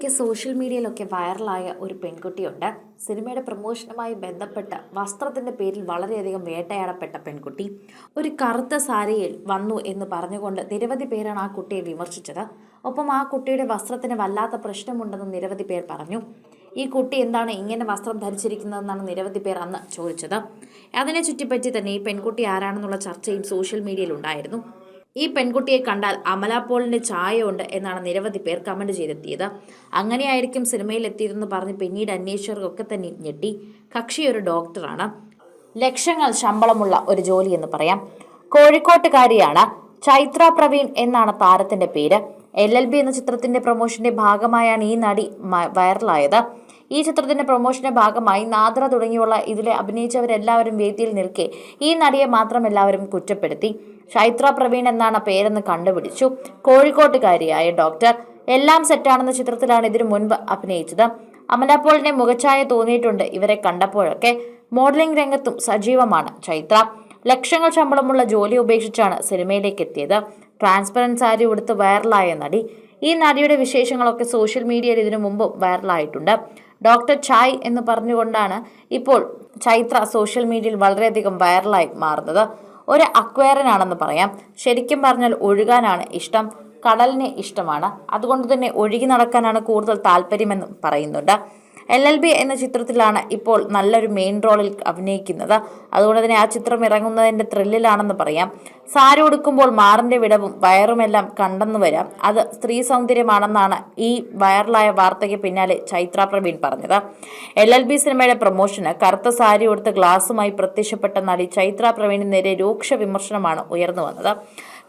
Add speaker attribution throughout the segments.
Speaker 1: ഇടയ്ക്ക് സോഷ്യൽ മീഡിയയിലൊക്കെ വൈറലായ ഒരു പെൺകുട്ടിയുണ്ട്. സിനിമയുടെ പ്രമോഷനുമായി ബന്ധപ്പെട്ട് വസ്ത്രത്തിന്റെ പേരിൽ വളരെയധികം വേട്ടയാടപ്പെട്ട പെൺകുട്ടി. ഒരു കറുത്ത സാരിയിൽ വന്നു എന്ന് പറഞ്ഞുകൊണ്ട് നിരവധി പേരാണ് ആ കുട്ടിയെ വിമർശിച്ചത്. ഒപ്പം ആ കുട്ടിയുടെ വസ്ത്രത്തിന് വല്ലാത്ത പ്രശ്നമുണ്ടെന്ന് നിരവധി പേർ പറഞ്ഞു. ഈ കുട്ടി എന്താണ് ഇങ്ങനെ വസ്ത്രം ധരിച്ചിരിക്കുന്നതെന്നാണ് നിരവധി പേർ അന്ന് ചോദിച്ചത്. അതിനെ ചുറ്റിപ്പറ്റി തന്നെ ഈ പെൺകുട്ടി ആരാണെന്നുള്ള ചർച്ചയും സോഷ്യൽ മീഡിയയിൽ ഉണ്ടായിരുന്നു. ഈ പെൺകുട്ടിയെ കണ്ടാൽ അമല പോളിന്റെ ചായയുണ്ട് എന്നാണ് നിരവധി പേർ കമന്റ് ചെയ്തെത്തിയത്. അങ്ങനെയായിരിക്കും സിനിമയിൽ എത്തിയതെന്ന് പറഞ്ഞ് പിന്നീട് അന്വേഷകർക്കൊക്കെ തന്നെ ഞെട്ടി. കക്ഷി ഒരു ഡോക്ടറാണ്. ലക്ഷങ്ങൾ ശമ്പളമുള്ള ഒരു ജോലി എന്ന് പറയാം. കോഴിക്കോട്ടുകാരിയാണ് ചൈത്ര പ്രവീൺ എന്നാണ് താരത്തിന്റെ പേര്. എൽ എൽ ബി എന്ന ചിത്രത്തിന്റെ പ്രൊമോഷന്റെ ഭാഗമായാണ് ഈ നടി വൈറലായത്. ഈ ചിത്രത്തിന്റെ പ്രൊമോഷന്റെ ഭാഗമായി നാദ്ര തുടങ്ങിയുള്ള ഇതിലെ അഭിനയിച്ചവരെല്ലാവരും വേദിയിൽ നിൽക്കെ ഈ നടിയെ മാത്രം എല്ലാവരും കുറ്റപ്പെടുത്തി. ഷൈത്ര പ്രവീൺ എന്നാണ് പേരെന്ന് കണ്ടുപിടിച്ചു. കോഴിക്കോട്ടുകാരിയായ ഡോക്ടർ. എല്ലാം സെറ്റാണെന്ന ചിത്രത്തിലാണ് ഇതിനു മുൻപ് അഭിനയിച്ചത്. അമല മുഖച്ഛായ തോന്നിയിട്ടുണ്ട് ഇവരെ കണ്ടപ്പോഴൊക്കെ. മോഡലിംഗ് രംഗത്തും സജീവമാണ് ചൈത്ര ലക്ഷങ്ങൾ ശമ്പളമുള്ള ജോലി ഉപേക്ഷിച്ചാണ് സിനിമയിലേക്ക് എത്തിയത്. ട്രാൻസ്പെറന്റ് സാരി ഉടുത്ത് വൈറലായ നടി. ഈ നടിയുടെ വിശേഷങ്ങളൊക്കെ സോഷ്യൽ മീഡിയയിൽ ഇതിനു മുമ്പും വൈറലായിട്ടുണ്ട്. ഡോക്ടർ ചായ് എന്ന് പറഞ്ഞുകൊണ്ടാണ് ഇപ്പോൾ ചൈത്ര സോഷ്യൽ മീഡിയയിൽ വളരെയധികം വൈറലായി മാറുന്നത്. ഒരു അക്വയറിനാണെന്ന് പറയാം. ശരിക്കും പറഞ്ഞാൽ ഒഴുകാനാണ് ഇഷ്ടം. കടലിനെ ഇഷ്ടമാണ്. അതുകൊണ്ട് തന്നെ ഒഴുകി നടക്കാനാണ് കൂടുതൽ താല്പര്യമെന്നും പറയുന്നുണ്ട്. എൽ എൽ ബി എന്ന ചിത്രത്തിലാണ് ഇപ്പോൾ നല്ലൊരു മെയിൻ റോളിൽ അഭിനയിക്കുന്നത്. അതുകൊണ്ട് തന്നെ ആ ചിത്രം ഇറങ്ങുന്നതിന്റെ ത്രില്ലിലാണെന്ന് പറയാം. സാരി ഉടുക്കുമ്പോൾ മാറിന്റെ വിടവും വയറുമെല്ലാം കണ്ടെന്ന് വരാം. അത് സ്ത്രീ സൗന്ദര്യമാണെന്നാണ് ഈ വൈറലായ വാർത്തയ്ക്ക് പിന്നാലെ ചൈത്ര പ്രവീൺ പറഞ്ഞത്. എൽ എൽ ബി സിനിമയുടെ പ്രൊമോഷന് കറുത്ത സാരി ഉടുത്ത് ഗ്ലാസുമായി പ്രത്യക്ഷപ്പെട്ട നടി ചൈത്ര പ്രവീണിന് നേരെ രൂക്ഷ വിമർശനമാണ് ഉയർന്നു വന്നത്.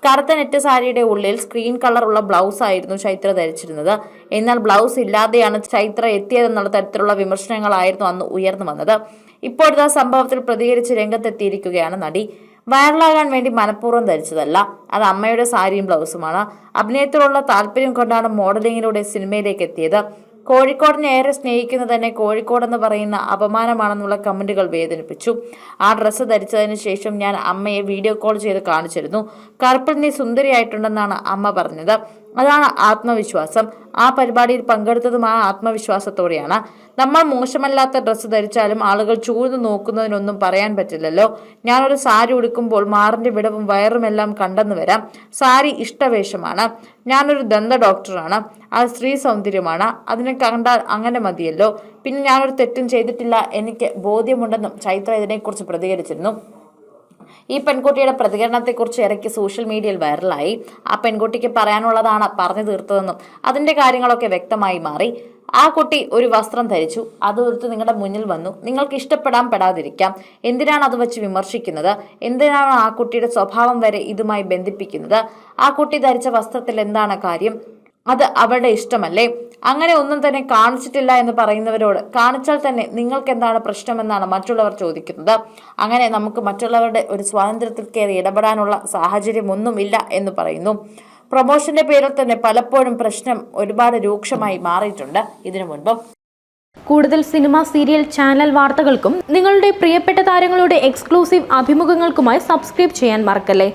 Speaker 1: കറുത്ത നെറ്റ് സാരിയുടെ ഉള്ളിൽ സ്ക്രീൻ കളറുള്ള ബ്ലൗസ് ആയിരുന്നു ചൈത്ര ധരിച്ചിരുന്നത്. എന്നാൽ ബ്ലൗസ് ഇല്ലാതെയാണ് ചൈത്ര എത്തിയതെന്നുള്ള തരത്തിലുള്ള വിമർശനങ്ങളായിരുന്നു അന്ന് ഉയർന്നു വന്നത്. ഇപ്പോഴത്തെ സംഭവത്തിൽ പ്രതികരിച്ച് രംഗത്തെത്തിയിരിക്കുകയാണ് നടി. വൈറലാകാൻ വേണ്ടി മനഃപൂർവം ധരിച്ചതല്ല. അത് അമ്മയുടെ സാരിയും ബ്ലൗസുമാണ് അഭിനയത്തിലുള്ള താല്പര്യം കൊണ്ടാണ് മോഡലിങ്ങിലൂടെ സിനിമയിലേക്ക് എത്തിയത്. കോഴിക്കോടിനെ ഏറെ സ്നേഹിക്കുന്നത് തന്നെ കോഴിക്കോടെന്ന് പറയുന്ന അപമാനമാണെന്നുള്ള കമന്റുകൾ വേദനിപ്പിച്ചു. ആ ഡ്രസ്സ് ധരിച്ചതിന് ശേഷം ഞാൻ അമ്മയെ വീഡിയോ കോൾ ചെയ്ത് കാണിച്ചിരുന്നു. കറുപ്പിൽ നീ സുന്ദരിയായിട്ടുണ്ടെന്നാണ് അമ്മ പറഞ്ഞത്. അതാണ് ആത്മവിശ്വാസം. ആ പരിപാടിയിൽ പങ്കെടുത്തതും ആ ആത്മവിശ്വാസത്തോടെയാണ്. നമ്മൾ മോശമല്ലാത്ത ഡ്രസ്സ് ധരിച്ചാലും ആളുകൾ ചൂഴ്ന്നു നോക്കുന്നതിനൊന്നും പറയാൻ പറ്റില്ലല്ലോ. ഞാനൊരു സാരി ഉടുക്കുമ്പോൾ മാറിന്റെ വിടവും വയറുമെല്ലാം കണ്ടെന്ന് വരാം. സാരി ഇഷ്ടവേഷമാണ്. ഞാനൊരു ദന്ത ഡോക്ടറാണ്. അത് സ്ത്രീ സൗന്ദര്യമാണ്. അതിനെ കണ്ടാൽ അങ്ങനെ മതിയല്ലോ. പിന്നെ ഞാനൊരു തെറ്റും ചെയ്തിട്ടില്ല. എനിക്ക് ബോധ്യമുണ്ടെന്നും ചൈത്ര ഇതിനെക്കുറിച്ച് പ്രതികരിച്ചിരുന്നു. ഈ പെൺകുട്ടിയുടെ പ്രതികരണത്തെക്കുറിച്ച് ഇറക്കി സോഷ്യൽ മീഡിയയിൽ വൈറലായി. ആ പെൺകുട്ടിക്ക് പറയാനുള്ളതാണ് പറഞ്ഞു തീർത്തതെന്നും അതിന്റെ കാര്യങ്ങളൊക്കെ വ്യക്തമായി മാറി. ആ കുട്ടി ഒരു വസ്ത്രം ധരിച്ചു. അത് ഒരുത്ത് നിങ്ങളുടെ മുന്നിൽ വന്നു. നിങ്ങൾക്ക് ഇഷ്ടപ്പെടാൻ പെടാതിരിക്കാം. എന്തിനാണ് അത് വെച്ച് വിമർശിക്കുന്നത്? എന്തിനാണ് ആ കുട്ടിയുടെ സ്വഭാവം വരെ ഇതുമായി ബന്ധിപ്പിക്കുന്നത്? ആ കുട്ടി ധരിച്ച വസ്ത്രത്തിൽ എന്താണ് കാര്യം? അത് അവരുടെ ഇഷ്ടമല്ലേ? അങ്ങനെ ഒന്നും തന്നെ കാണിച്ചിട്ടില്ല എന്ന് പറയുന്നവരോട് കാണിച്ചാൽ തന്നെ നിങ്ങൾക്ക് എന്താണ് പ്രശ്നമെന്നാണ് മറ്റുള്ളവർ ചോദിക്കുന്നത്. അങ്ങനെ നമുക്ക് മറ്റുള്ളവരുടെ ഒരു സ്വാതന്ത്ര്യത്തിൽ കയറി ഇടപെടാനുള്ള സാഹചര്യമൊന്നുമില്ല എന്ന് പറയുന്നു. പ്രൊമോഷന്റെ പേരിൽ തന്നെ പലപ്പോഴും പ്രശ്നം ഒരുപാട് രൂക്ഷമായി മാറിയിട്ടുണ്ട്. ഇതിനു മുൻപ്.
Speaker 2: കൂടുതൽ സിനിമ സീരിയൽ ചാനൽ വാർത്തകൾക്കും നിങ്ങളുടെ പ്രിയപ്പെട്ട താരങ്ങളുടെ എക്സ്ക്ലൂസീവ് അഭിമുഖങ്ങൾക്കുമായി സബ്സ്ക്രൈബ് ചെയ്യാൻ മറക്കല്ലേ?